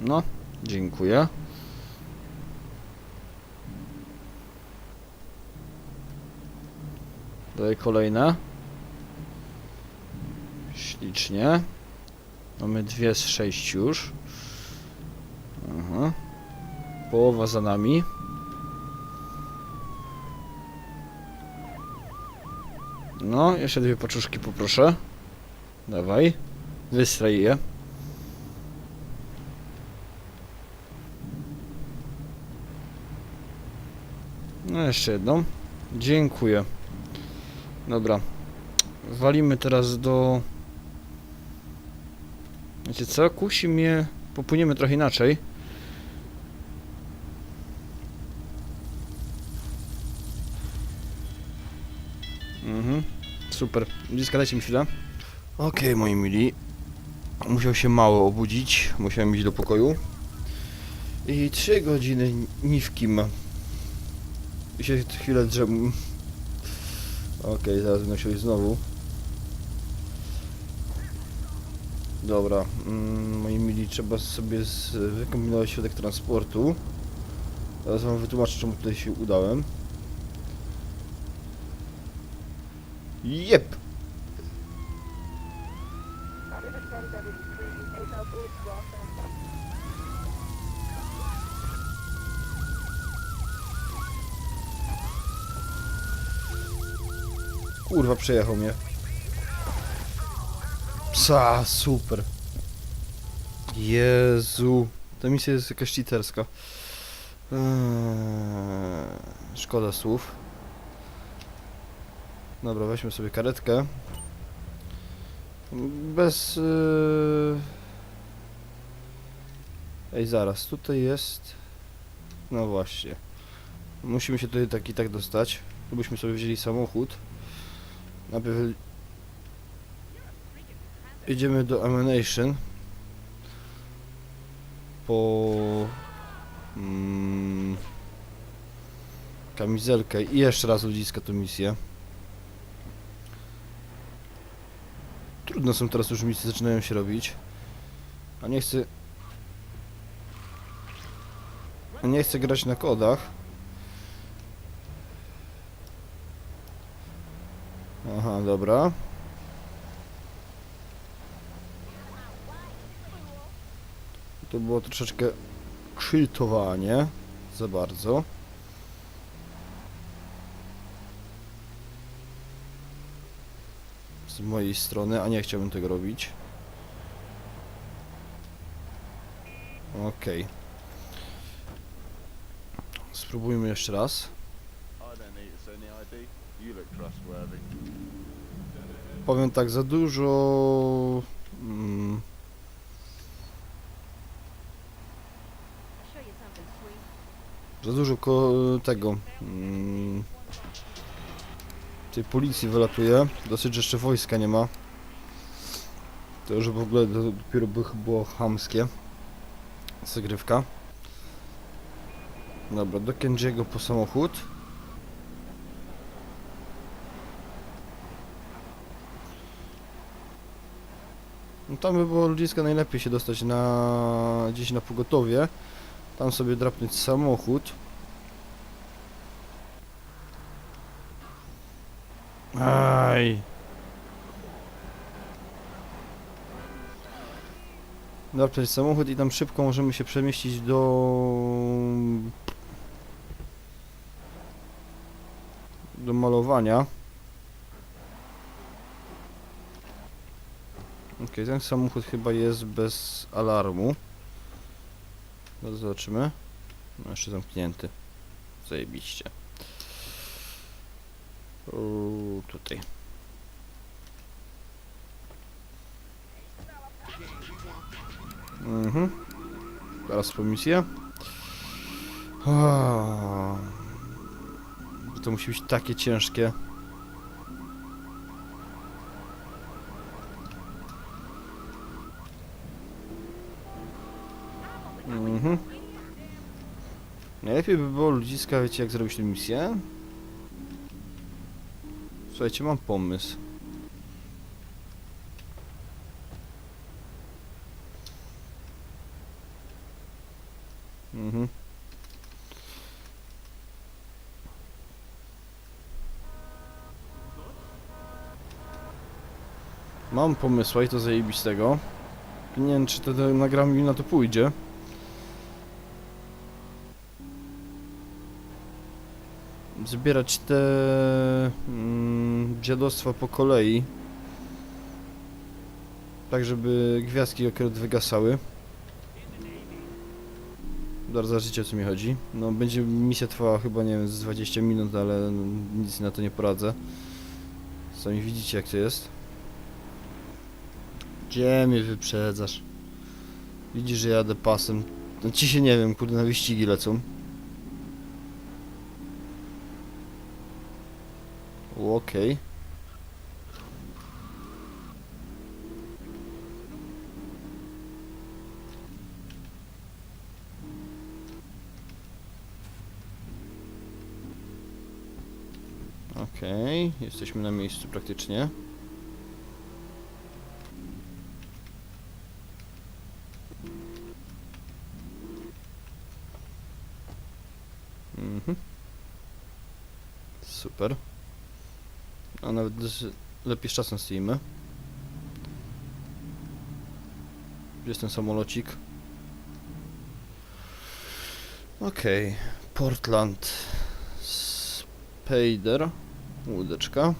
No, dziękuję. Dalej kolejne. Ślicznie. Mamy dwie z sześć już. Aha. Połowa za nami. No, jeszcze dwie paczuszki poproszę. Dawaj. Wystraj je. No, jeszcze jedną. Dziękuję. Dobra. Walimy teraz do... Wiecie co? Kusi mnie... Popłyniemy trochę inaczej. Mhm. Super. Bliska, dajcie mi chwilę. Okej, moi mili. Musiał się mało obudzić. Musiałem iść do pokoju. I trzy godziny ni w kim. I się chwilę drzem. Okej, zaraz będę musiał iść znowu. Dobra, mm, moi mili, trzeba sobie wykombinować środek transportu. Teraz wam wytłumaczę, czemu tutaj się udałem. Jep! Kurwa, przejechał mnie. Psa, super. Jezu. Ta misja jest jakaś cheaterska. Eee, szkoda słów. Dobra, weźmy sobie karetkę. Bez... Yy... Ej, zaraz, tutaj jest... No właśnie. Musimy się tutaj tak i tak dostać. Tu byśmy sobie wzięli samochód. Najpierw Idziemy do Emanation po mm, kamizelkę i jeszcze raz ludziska tę misję. Trudno są teraz już misje zaczynają się robić. A nie chcę nie chcę grać na kodach. Aha, dobra. To było troszeczkę krzytowanie. Za bardzo. Z mojej strony, a nie chciałbym tego robić. Okej. Spróbujmy jeszcze raz. To. You look trustworthy. Powiem tak, za dużo... Mm, za dużo tego... Mm, tej policji wylatuje. Dosyć, jeszcze wojska nie ma. To już w ogóle dopiero by było chamskie. Zagrywka. Dobra, do Kenjiego po samochód. No tam by było ludziska najlepiej się dostać na gdzieś na pogotowie. Tam sobie drapnąć samochód. Aj. Drapnąć samochód i tam szybko możemy się przemieścić do... do malowania. Okej, ten samochód chyba jest bez alarmu. Zobaczymy. No jeszcze zamknięty. Zajebiście. Uuu, tutaj. Mhm. Teraz po misję. To musi być takie ciężkie. Mhm. Najlepiej by było ludziska, wiecie jak zrobić tę misję? Słuchajcie, mam pomysł. Mhm. Mam pomysła i to zajebistego. Nie wiem, czy to, nagram mi na to pójdzie. Zbierać te mm, dziadostwa po kolei. Tak, żeby gwiazdki akurat wygasały. Zaraz zobaczycie o co mi chodzi. No będzie misja trwała chyba nie wiem z 20 minut, ale nic na to nie poradzę. Sami widzicie jak to jest. Gdzie mnie wyprzedzasz? Widzisz, że jadę pasem. No ci się nie wiem, kurde na wyścigi lecą. Okej. Okej, jesteśmy na miejscu praktycznie. Mhm. Super. A nawet z- lepiej z czasem stoimy. Gdzie jest ten samolocik? Okej. Portland. Spader. Łódeczka.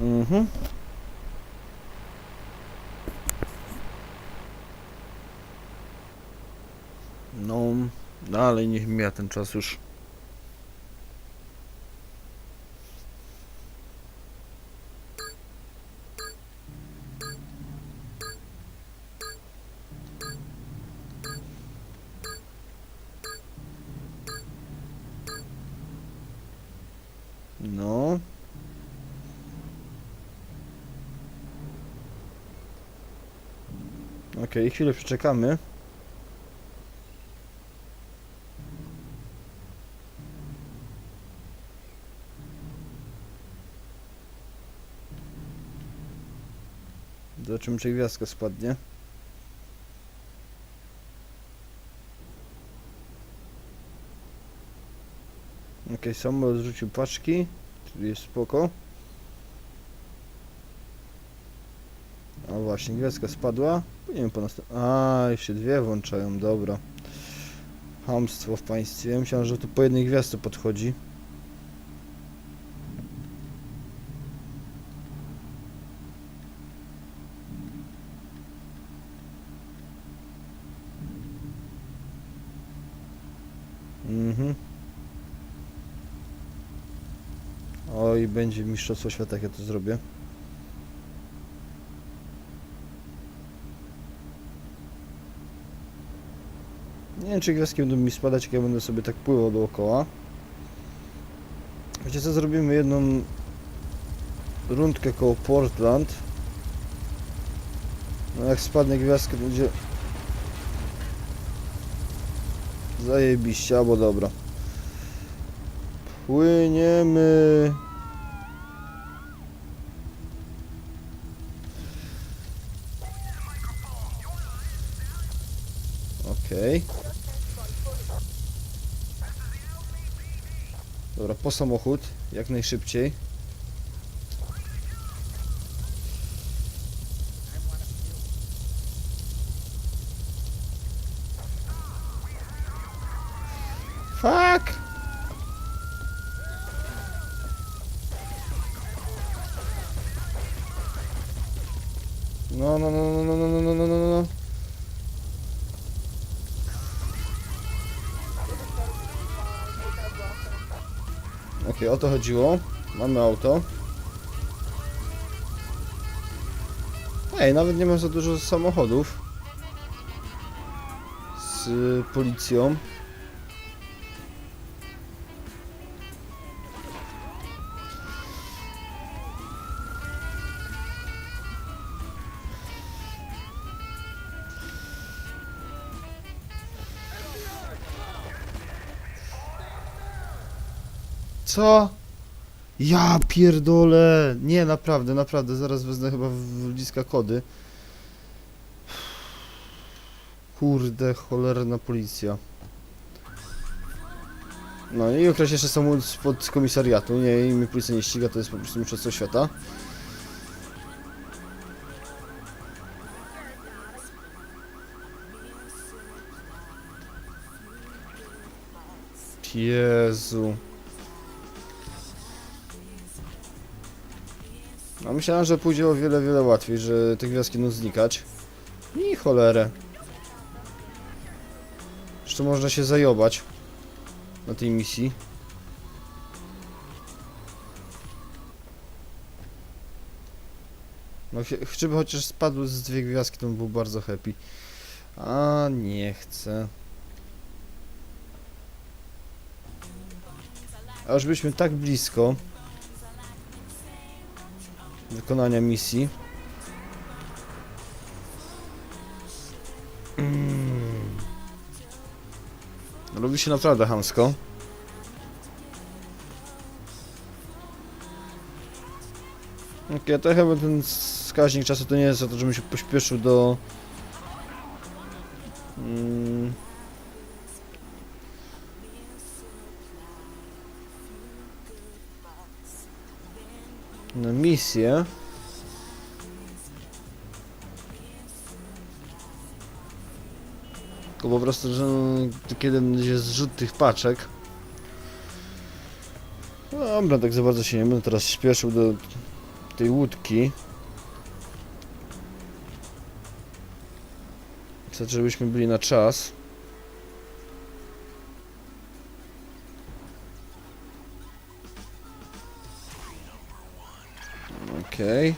Mhm. No, dalej niech mija ten czas już. No. Okej, chwilę przeczekamy. Zobaczymy, czy gwiazdka spadnie. Okej, samolot zrzucił paczki, czyli jest spoko. A właśnie, gwiazdka spadła. Nie wiem po następ... A, jeszcze dwie włączają, dobra. Hamstwo w państwie. Myślałem, że tu po jednej gwiazdce podchodzi. Mhm. Oj, będzie mistrzostwo świata, jak ja to zrobię. Nie wiem, czy gwiazdki będą mi spadać, jak ja będę sobie tak pływał dookoła. Wiecie co, zrobimy jedną rundkę koło Portland. No jak spadnie gwiazdka, będzie zajebiście, albo dobra. Płyniemy. Okej. Dobra, po samochód, jak najszybciej. To chodziło. Mamy auto. Ej, nawet nie ma za dużo samochodów. Z policją. Co? Ja pierdolę! Nie, naprawdę, naprawdę, zaraz wezmę chyba w w bliska kody. Kurde, cholerna policja. No i ukraść jeszcze samochód spod komisariatu. Nie, i mi policja nie ściga, to jest po prostu mistrzostwo świata. Jezu. A myślałem, że pójdzie o wiele, wiele łatwiej, że te gwiazdki będą znikać. I cholerę. Jeszcze można się zajobać na tej misji. No, gdyby chociaż spadły z dwie gwiazdki, to bym był bardzo happy. A nie chcę. A już byliśmy tak blisko wykonania misji. Mm. Robi się naprawdę hamsko. Okej, to chyba ten wskaźnik czasu to nie jest za to, żebym się pośpieszył do... Mm. Na misję. Tylko po prostu, że kiedy będzie zrzut tych paczek. No Dobra, tak za bardzo się nie będę teraz śpieszył do tej łódki. Chcę, żebyśmy byli na czas. Okej.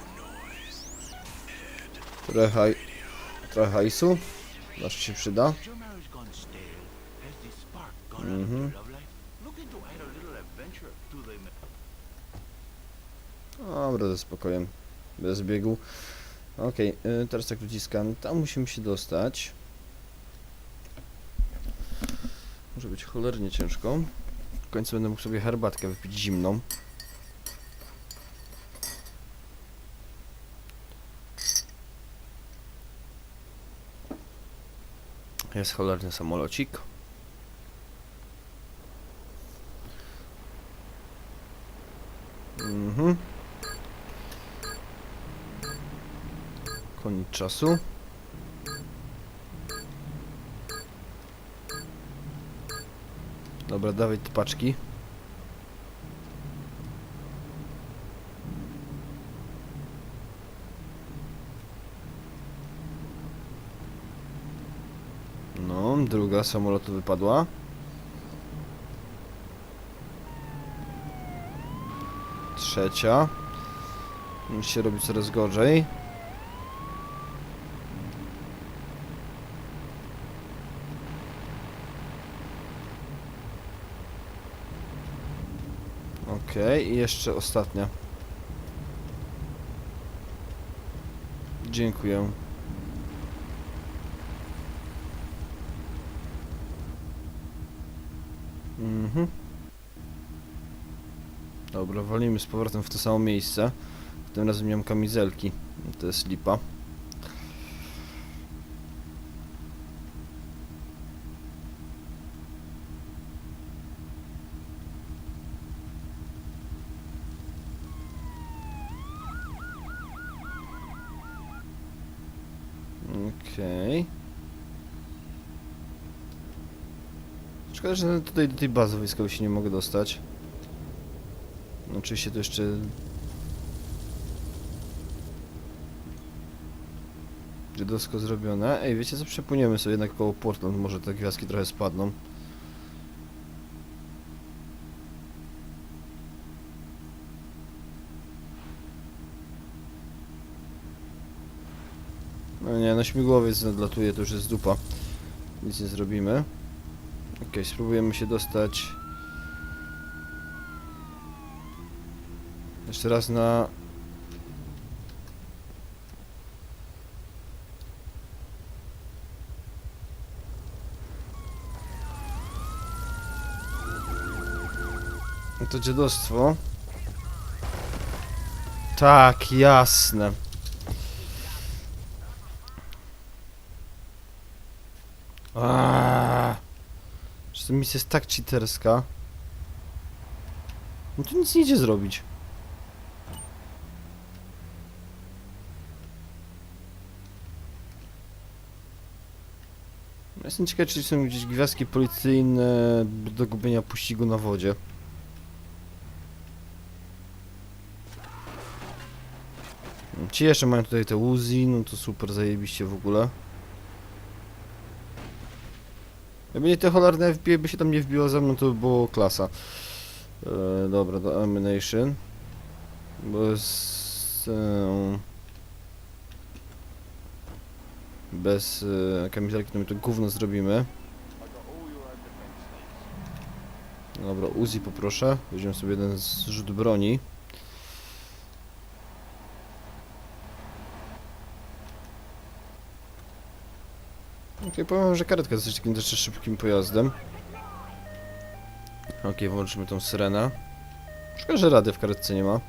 Trochę, haj... trochę hajsu. Się przyda. Mhm. Dobra, ze spokojem. Bez biegu. Okej, y, teraz tak ludziskami. Tam musimy się dostać. Może być cholernie ciężko. W końcu będę mógł sobie herbatkę wypić zimną. Jest cholerny samolocik. Mhm. Koniec czasu. Dobra, dawaj te paczki. Druga samolotu wypadła. Trzecia. Już się robi coraz gorzej. Okej, i jeszcze ostatnia. Dziękuję. Mhm. Dobra, walimy z powrotem w to samo miejsce. Tym razem nie mam kamizelki. To jest lipa. Okej. Że tutaj do tej bazy wojskowej się nie mogę dostać. No, Oczywiście to jeszcze... Dziadowsko zrobione. Ej, wiecie co? Przepłyniemy sobie jednak koło Portland, może te gwiazdki trochę spadną. No nie, no śmigłowiec nadlatuje, to już jest dupa. Nic nie zrobimy. Okej, spróbujemy się dostać... Jeszcze raz na... To dziadostwo. Tak, jasne. Aaaa. Ta misja jest tak cheaterska. No tu nic nie idzie zrobić. Ja Jestem ciekaw, czy są gdzieś gwiazdki policyjne do gubienia pościgu na wodzie. Ci jeszcze mają tutaj te Uzi, no to super, zajebiście w ogóle. Jakby nie te cholerne FBI by się tam nie wbiło ze mną, to by było klasa. E, dobra, do Amination. Jest... E, bez e, kamizelki to my to gówno zrobimy. Dobra, Uzi poproszę. Weźmiemy sobie jeden zrzut broni. Okej, powiem, że karetka jest takim dość szybkim pojazdem. Okej, włączymy tą syrenę. Szkoda, że rady w karetce nie ma.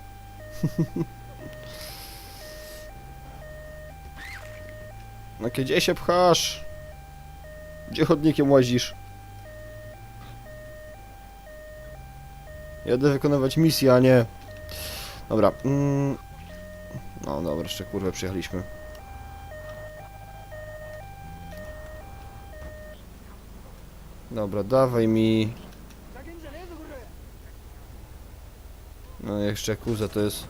Okej, gdzie się pchasz? Gdzie chodnikiem łazisz? Jadę wykonywać misję, a nie... Dobra. Mm... No dobra, jeszcze kurwę przyjechaliśmy. Dobra, dawaj mi... No jeszcze Yakuza to jest...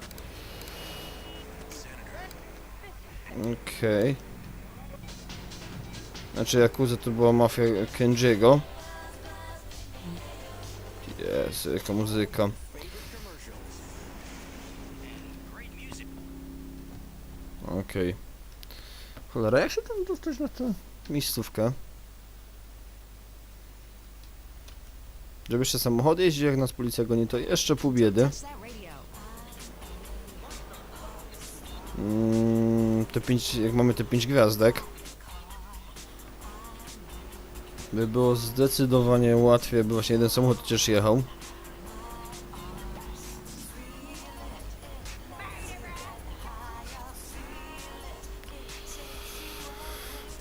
Okej. Znaczy Yakuza to była mafia Kenjiego. Jezu, jaka muzyka. Okej. Cholera, jak się tam dostać na tę miejscówkę? Żeby jeszcze samochód jeździł, jak nas policja goni, to jeszcze pół biedy. Mm, te pięć, jak mamy te pięć gwiazdek, by było zdecydowanie łatwiej, by właśnie jeden samochód chociaż jechał.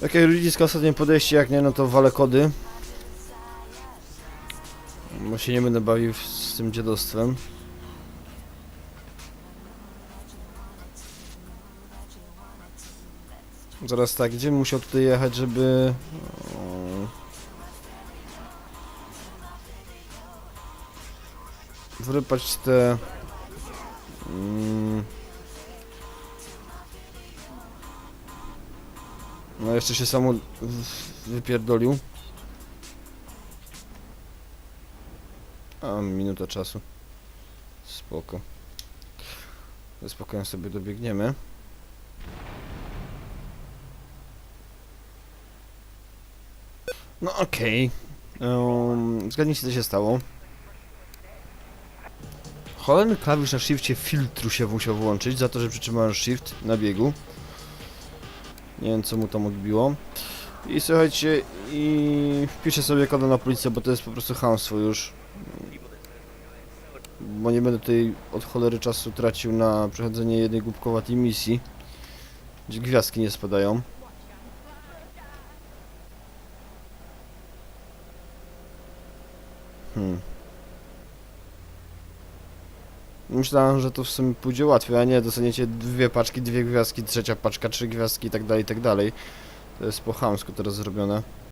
Takie ludziska ostatnie podejście, jak nie, no to wale kody. Bo się nie będę bawił z tym dziadostwem. Zaraz tak, gdzie musiał tutaj jechać, żeby... o, Wyrypać te... Mm, no jeszcze się samo wypierdolił. A, minuta czasu. Spoko. Ze spokojem sobie dobiegniemy. No okej. Um, zgadnijcie co się stało. Cholerny klawisz na shifcie filtru się musiał włączyć za to, że przytrzymałem shift na biegu. Nie wiem co mu tam odbiło. I słuchajcie, i wpiszę sobie kodę na policję, bo to jest po prostu hamstwo już. Bo nie będę tutaj od cholery czasu tracił na przechodzenie jednej głupkowatej misji. Gdzie gwiazdki nie spadają. Hmm. Myślałem, że to w sumie pójdzie łatwiej, a nie, dostaniecie dwie paczki, dwie gwiazdki, trzecia paczka, trzy gwiazdki i tak dalej, i tak dalej. To jest po chamsku teraz zrobione.